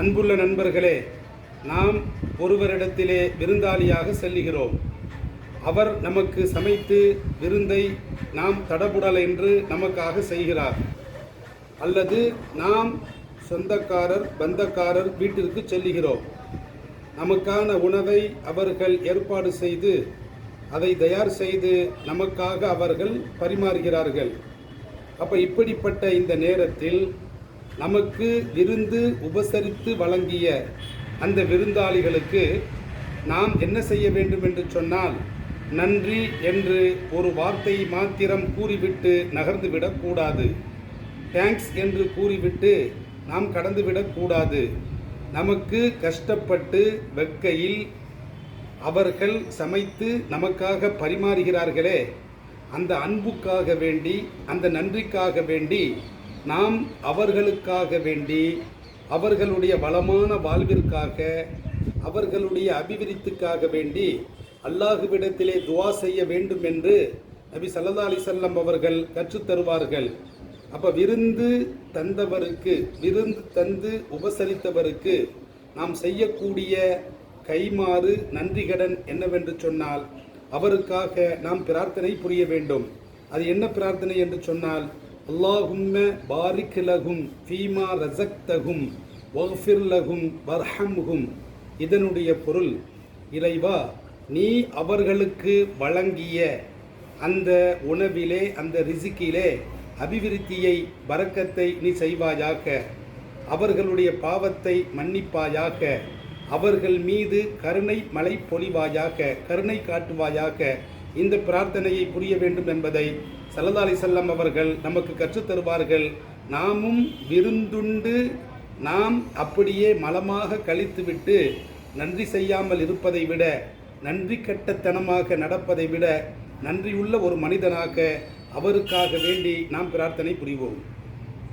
அன்புள்ள நண்பர்களே நாம் ஒருவரிடத்திலே விருந்தாளியாக செல்லுகிறோம். அவர் நமக்கு சமைத்து விருந்தை நாம் தடபுடல் என்று நமக்காக செய்கிறார். அல்லது நாம் சொந்தக்காரர் பந்தக்காரர் வீட்டிற்கு செல்லுகிறோம். நமக்கான உணவை அவர்கள் ஏற்பாடு செய்து அதை தயார் செய்து நமக்காக அவர்கள் பரிமாறுகிறார்கள். அப்போ இப்படிப்பட்ட இந்த நேரத்தில் நமக்கு விருந்து உபசரித்து வழங்கிய அந்த விருந்தாளிகளுக்கு நாம் என்ன செய்ய வேண்டும் என்று சொன்னால் நன்றி என்று ஒரு வார்த்தை மாத்திரம் கூறிவிட்டு நகர்ந்துவிடக்கூடாது தேங்க்ஸ் என்று கூறிவிட்டு நாம் கடந்துவிடக்கூடாது நமக்கு கஷ்டப்பட்டு வெக்கையில் அவர்கள் சமைத்து நமக்காக பரிமாறுகிறார்களே அந்த அன்புக்காக வேண்டி அந்த நன்றிக்காக வேண்டி நாம் அவர்களுக்காக வேண்டி அவர்களுடைய வளமான வாழ்விற்காக அவர்களுடைய அபிவிருத்திக்காக வேண்டி அல்லாஹுவிடத்திலே துவா செய்ய வேண்டும் என்று நபி சல்லா அலிசல்லம் அவர்கள் கற்றுத் தருவார்கள். விருந்து தந்தவருக்கு விருந்து தந்து உபசரித்தவருக்கு நாம் செய்யக்கூடிய கைமாறு நன்றிகடன் என்னவென்று சொன்னால் அவருக்காக நாம் பிரார்த்தனை புரிய வேண்டும். அது என்ன பிரார்த்தனை என்று சொன்னால் அல்லாஹும்ம பாரிக் லகும் ஃபீமா ரசக்தகும் வஃபிர் லகும் வர்ஹம்ஹும். இதனுடைய பொருள் இறைவா நீ அவர்களுக்கு வழங்கிய அந்த உணவிலே அந்த ரிசிக்கிலே அபிவிருத்தியை பறக்கத்தை நீ செய்வாயாக. அவர்களுடைய பாவத்தை மன்னிப்பாயாக. அவர்கள் மீது கருணை மழை பொழிவாயாக கருணை காட்டுவாயாக. இந்த பிரார்த்தனையை புரிய வேண்டும் என்பதை சல்லா அலிசல்லாம் அவர்கள் நமக்கு கற்றுத்தருவார்கள் நாமும் விருந்துண்டு நாம் அப்படியே மலமாக கழித்துவிட்டு நன்றி செய்யாமல் இருப்பதை விட நன்றி கட்டத்தனமாக நடப்பதை விட நன்றியுள்ள ஒரு மனிதனாக அவருக்காக வேண்டி நாம் பிரார்த்தனை புரிவோம்.